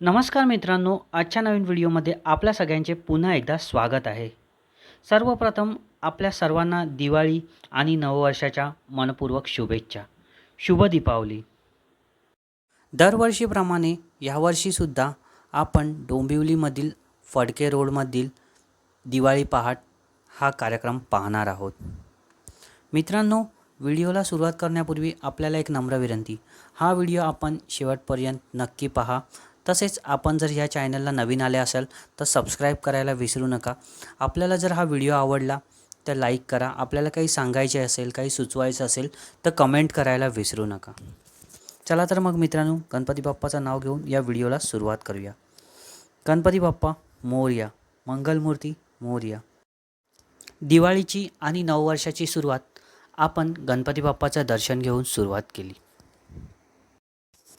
नमस्कार मित्रांनो आजच्या नवीन व्हिडिओमध्ये आपल्या सगळ्यांचे पुन्हा एकदा स्वागत आहे. सर्वप्रथम आपल्या सर्वांना दिवाळी आणि नववर्षाच्या मनपूर्वक शुभेच्छा. शुभ दीपावली. दरवर्षीप्रमाणे यावर्षीसुद्धा आपण डोंबिवलीमधील फडके रोडमधील दिवाळी पहाट हा कार्यक्रम पाहणार आहोत. मित्रांनो व्हिडिओला सुरुवात करण्यापूर्वी आपल्याला एक नम्र विनंती. हा व्हिडिओ आपण शेवटपर्यंत नक्की पहा. तसेच आपण जर ह्या चॅनलला नवीन आले असाल तर सबस्क्राईब करायला विसरू नका. आपल्याला जर हा व्हिडिओ आवडला तर लाईक करा. आपल्याला काही सांगायचे असेल काही सुचवायचं असेल तर कमेंट करायला विसरू नका. चला तर मग मित्रांनो गणपती बाप्पाचं नाव घेऊन या व्हिडिओला सुरुवात करूया. गणपती बाप्पा मोरया. मंगलमूर्ती मोरया. दिवाळीची आणि नववर्षाची सुरुवात आपण गणपती बाप्पाचं दर्शन घेऊन सुरुवात केली.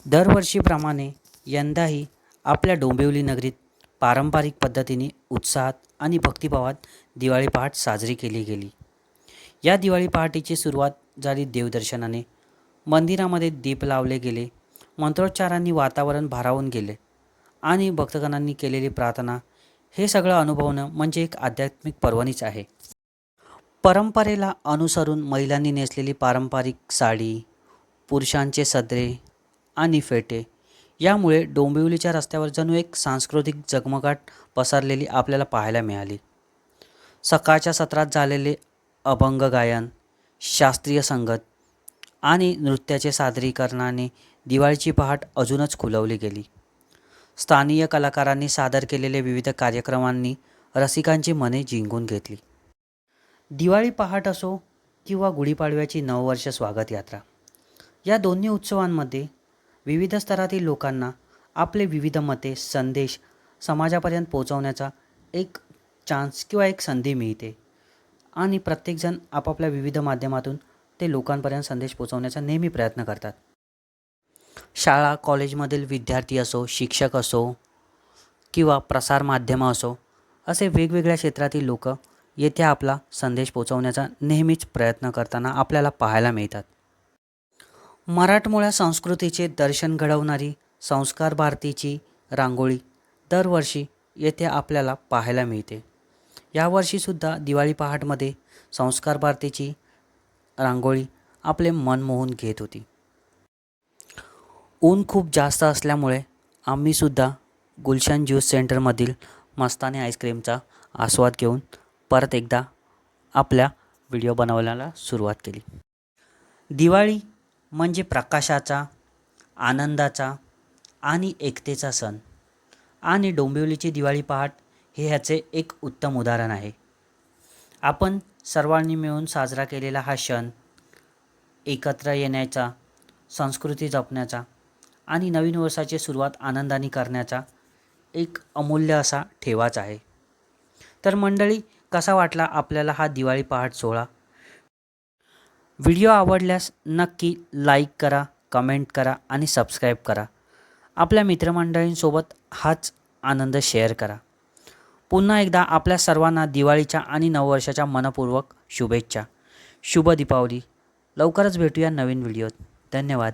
दरवर्षीप्रमाणे यंदाही आपल्या डोंबिवली नगरीत पारंपरिक पद्धतीने उत्साहात आणि भक्तिभावात दिवाळी पहाट साजरी केली गेली. या दिवाळी पहाटेची सुरुवात झाली देवदर्शनाने. मंदिरामध्ये दीप लावले गेले मंत्रोच्चारांनी वातावरण भारावून गेले आणि भक्तगणांनी केलेली प्रार्थना हे सगळं अनुभवणं म्हणजे एक आध्यात्मिक पर्वणीच आहे. परंपरेला अनुसरून महिलांनी नेसलेली पारंपरिक साडी पुरुषांचे सदरे आणि फेटे यामुळे डोंबिवलीच्या रस्त्यावर जणू एक सांस्कृतिक जगमगाट पसरलेली आपल्याला पाहायला मिळाली. सकाळच्या सत्रात झालेले अभंग गायन शास्त्रीय संगत आणि नृत्याचे सादरीकरणाने दिवाळीची पहाट अजूनच खुलवली गेली. स्थानीय कलाकारांनी सादर केलेले विविध कार्यक्रमांनी रसिकांची मने जिंकून घेतली. दिवाळी पहाट असो किंवा गुढीपाडव्याची नववर्ष स्वागत यात्रा या दोन्ही उत्सवांमध्ये विविध स्तरातील लोकांना आपले विविध मते संदेश समाजापर्यंत पोहोचवण्याचा एक चान्स किंवा एक संधी मिळते. आणि प्रत्येकजण आपापल्या विविध माध्यमातून ते लोकांपर्यंत संदेश पोहोचवण्याचा नेहमी प्रयत्न करतात. शाळा कॉलेजमधील विद्यार्थी असो शिक्षक असो किंवा प्रसारमाध्यमं असो असे वेगवेगळ्या क्षेत्रातील लोक येथे आपला संदेश पोचवण्याचा नेहमीच प्रयत्न करताना आपल्याला पाहायला मिळतात. मराठमोळ्या संस्कृतीचे दर्शन घडवणारी संस्कार भारतीची रांगोळी दरवर्षी येथे आपल्याला पाहायला मिळते. यावर्षीसुद्धा दिवाळी पहाटमध्ये संस्कार भारतीची रांगोळी आपले मन मोहून घेत होती. ऊन खूप जास्त असल्यामुळे आम्हीसुद्धा गुलशन ज्यूस सेंटरमधील मस्ताने आईस्क्रीमचा आस्वाद घेऊन परत एकदा आपल्या व्हिडिओ बनवण्याला सुरुवात केली. दिवाळी म्हणजे प्रकाशाचा आनंदाचा आणि एकतेचा सण. आणि डोंबिवलीची दिवाळी पहाट हे ह्याचे एक उत्तम उदाहरण आहे. आपण सर्वांनी मिळून साजरा केलेला हा सण एकत्र येण्याचा संस्कृती जपण्याचा आणि नवीन वर्षाची सुरुवात आनंदाने करण्याचा एक अमूल्य असा ठेवाच आहे. तर मंडळी कसा वाटला आपल्याला हा दिवाळी पहाट सोहळा? व्हिडिओ आवडल्यास नक्की लाईक करा कमेंट करा आणि सबस्क्राईब करा. आपल्या मित्रमंडळींसोबत हाच आनंद शेअर करा. पुन्हा एकदा आपल्या सर्वांना दिवाळीच्या आणि नववर्षाच्या मनपूर्वक शुभेच्छा. शुभ दीपावली. लवकरच भेटूया नवीन व्हिडिओत. धन्यवाद.